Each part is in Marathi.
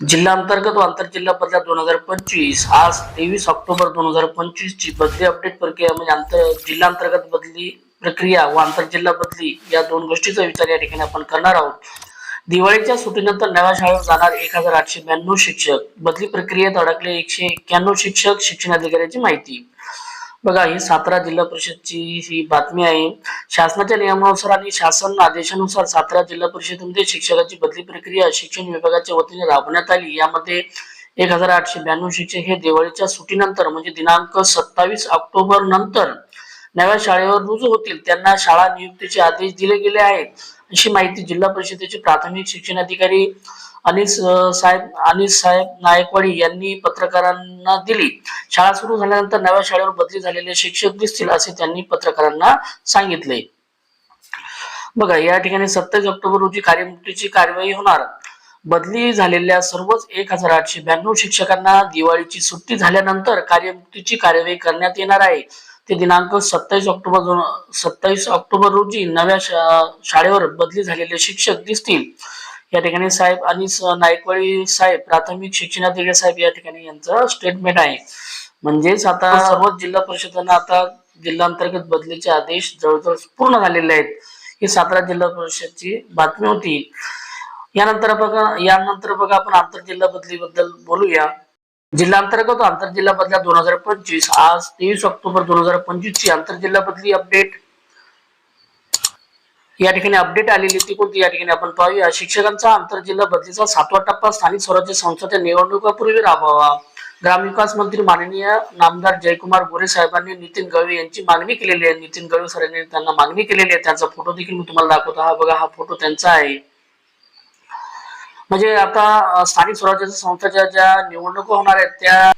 जिल्हा अंतर्गत व आंतरजिल्हा बदल्या दोन हजार पंचवीस. आज तेवीस ऑक्टोबर दोन हजार पंचवीस ची बदली अपडेट प्रक्रिया म्हणजे आंतर जिल्हा अंतर्गत बदली प्रक्रिया व आंतरजिल्हा बदली या दोन गोष्टीचा विचार या ठिकाणी आपण करणार आहोत. दिवाळीच्या सुटीनंतर नव्या शाळेत जाणार एक हजार आठशे ब्याण्णव शिक्षक. बदली प्रक्रियेत अडकले एकशे एक्क्याण्णव शिक्षक शिक्षण अधिकाऱ्याची माहिती. बघा ही सातारा जिल्हा परिषदची ही बातमी आहे. शासनाच्या नियमानुसार आणि शासन आदेशानुसार सातारा जिल्हा परिषदेमध्ये शिक्षकाची बदली प्रक्रिया शिक्षण विभागाच्या वतीने राबवण्यात आली. यामध्ये एक हजार आठशे ब्याण्णव शिक्षक हे दिवाळीच्या सुटीनंतर म्हणजे दिनांक सत्तावीस ऑक्टोबर नंतर नव्या शाळेवर रुजू होतील. त्यांना शाळा नियुक्तीचे आदेश दिले गेले आहेत. अशी माहिती जिल्हा परिषदेचे प्राथमिक शिक्षण अधिकारी अनिल साहेब अनिल साहेब नायकवाडी यांनी पत्रकारांना दिली. शाळा सुरू झाल्यानंतर नव्या शाळेवर बदली झालेले शिक्षक दिसतील असे त्यांनी पत्रकारांना सांगितले. बघा या ठिकाणी सत्तावीस ऑक्टोबर रोजी कार्यमुक्तीची कारवाई होणार. बदली झालेल्या सर्वच एक हजार आठशे ब्याण्णव शिक्षकांना दिवाळीची सुट्टी झाल्यानंतर कार्यमुक्तीची कार्यवाही करण्यात येणार आहे. ते दिनांक सत्तावीस ऑक्टोबर सत्तावीस ऑक्टोबर रोजी नव्या शा- शाळेवर बदली झालेले शिक्षक दिसतील. या ठिकाणी साहेब आणि नायकवाडी साहेब प्राथमिक शिक्षणाधिकारी साहेब या ठिकाणी यांचं स्टेटमेंट आहे. म्हणजेच आता सर्वच जिल्हा परिषदांना आता जिल्हा अंतर्गत बदलीचे आदेश जवळजवळ पूर्ण झालेले आहेत. ही सातारा जिल्हा परिषदची बातमी होती. यानंतर बघा यानंतर बघा आपण आंतरजिल्हा बदली बद्दल बोलूया. जिल्हा अंतर्गत आंतरजिल्हा बदल्या दोन हजार पंचवीस. आज तेवीस ऑक्टोबर दोन हजार पंचवीस ची आंतरजिल्हा बदली अपडेट या ठिकाणी अपडेट आलेली ती कोणती? या ठिकाणी आपण पाहूया. शिक्षकांचा आंतरजिल्हा बदलीचा सातवा टप्पा स्थानिक स्वराज्य संस्थेच्या निवडणुकापूर्वी राबवावा. ग्रामविकास मंत्री माननीय नामदार जयकुमार गोरे साहेबांनी नितीन गवे यांची मागणी केलेली आहे. नितीन गवे सर यांनी त्यांना मागणी केलेली आहे. त्यांचा फोटो देखील मी तुम्हाला दाखवतो. हा बघा हा फोटो त्यांचा आहे. म्हणजे आता स्थानिक स्वराज्य संस्थाच्या ज्या निवडणुका होणार आहेत त्या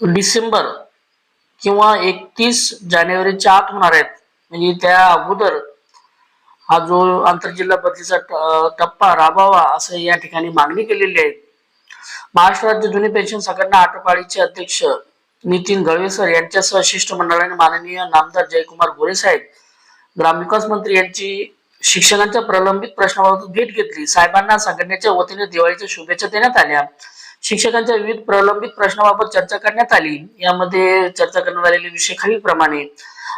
डिसेंबर किंवा एकतीस जानेवारीच्या आत होणार आहेत. म्हणजे त्या अगोदर हा जो आंतरजिल्हा बदलीचा टप्पा राबावा असं या ठिकाणी मागणी केलेली आहे. महाराष्ट्र राज्य जुनी पेन्शन संघटना आटपाडीचे अध्यक्ष नितीन गळवेसर यांच्यासह शिष्टमंडळाने माननीय नामदार जयकुमार गोरे साहेब ग्रामविकास मंत्री यांची शिक्षकांच्या प्रलंबित प्रश्नाबाबत भेट घेतली. साहेबांना संघटनेच्या वतीने दिवाळीच्या शुभेच्छा देण्यात आल्या. शिक्षकांच्या विविध प्रलंबित प्रश्नाबाबत चर्चा करण्यात आली. यामध्ये चर्चा करण्यात आलेले विषय खालीलप्रमाणे.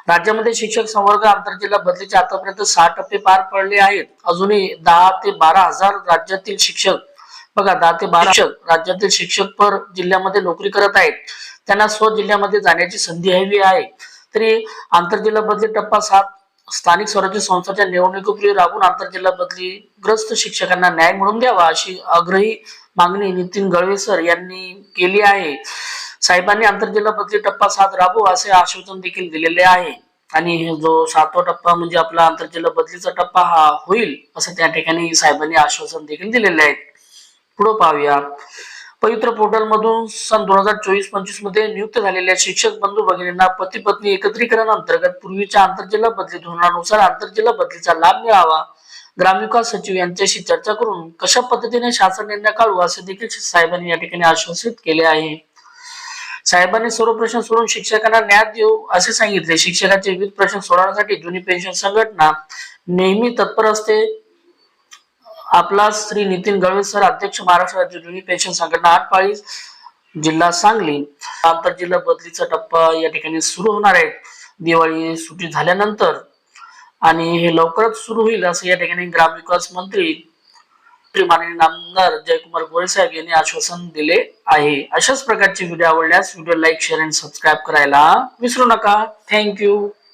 राज्यामध्ये शिक्षक संवर्ग आंतरजिल्हा बदलीचे आतापर्यंत सहा टप्पे पार पडले आहेत. अजूनही दहा ते बारा हजार राज्यातील शिक्षक बघा दहा ते बारा शिक्षक राज्यातील शिक्षक पर जिल्ह्यामध्ये नोकरी करत आहेत. त्यांना स्व जिल्ह्यामध्ये जाण्याची संधी हवी आहे. तरी आंतरजिल्हा बदली टप्पा सात स्थानिक स्वराज्य संस्थांच्या निवडणुकीपूर्वी राबून आंतरजिल्हा बदली ग्रस्त शिक्षकांना न्याय मिळून द्यावा अशी आग्रही मागणी नितीन गळवेसर यांनी केली आहे. साहेबांनी आंतरजिल्हा बदली टप्पा सात राबू असे आश्वासन देखील दिलेले आहे. आणि जो सातवा टप्पा म्हणजे आपला आंतरजिल्हा बदलीचा टप्पा हा होईल असं त्या ठिकाणी साहेबांनी आश्वासन देखील दिलेले आहे पुढे पाहूया. पवित्र पोर्टल मधून सन दोन हजार चोवीस पंचवीसमध्ये नियुक्त झालेल्या शिक्षक बंधू भगिनींना पती पत्नी एकत्रीकरण अंतर्गत पूर्वीच्या आंतरजिल्हा बदली धोरणानुसार आंतरजिल्हा बदलीचा लाभ मिळावा. ग्रामविकास सचिव यांच्याशी चर्चा करून कशा पद्धतीने शासन निर्णय काढू असे देखील साहेबांनी या ठिकाणी आश्वासित केले आहे. साहेबांनी सर्व प्रश्न सोडून शिक्षकांना न्याय देऊ असे सांगितले. शिक्षकांचे विविध प्रश्न सोडवण्यासाठी जुनी पेन्शन संघटना नेहमी तत्पर असते. आपला श्री नितीन गळवे सर अध्यक्ष महाराष्ट्र राज्य जुनी पेन्शन संघटना आटपाळी जिल्हा सांगली आंतरजिल्हा बदलीचा टप्पा या ठिकाणी सुरू होणार आहे. दिवाळी सुट्टी झाल्यानंतर आणि हे लवकरच सुरू होईल असं या ठिकाणी ग्रामविकास मंत्री माननीय नामदार जयकुमार गोरे यांनी आश्वासन दिले आहे. अशाच प्रकारचे व्हिडिओ आवडल्यास व्हिडिओ लाईक शेअर आणि सबस्क्राईब करायला विसरू नका. थँक्यू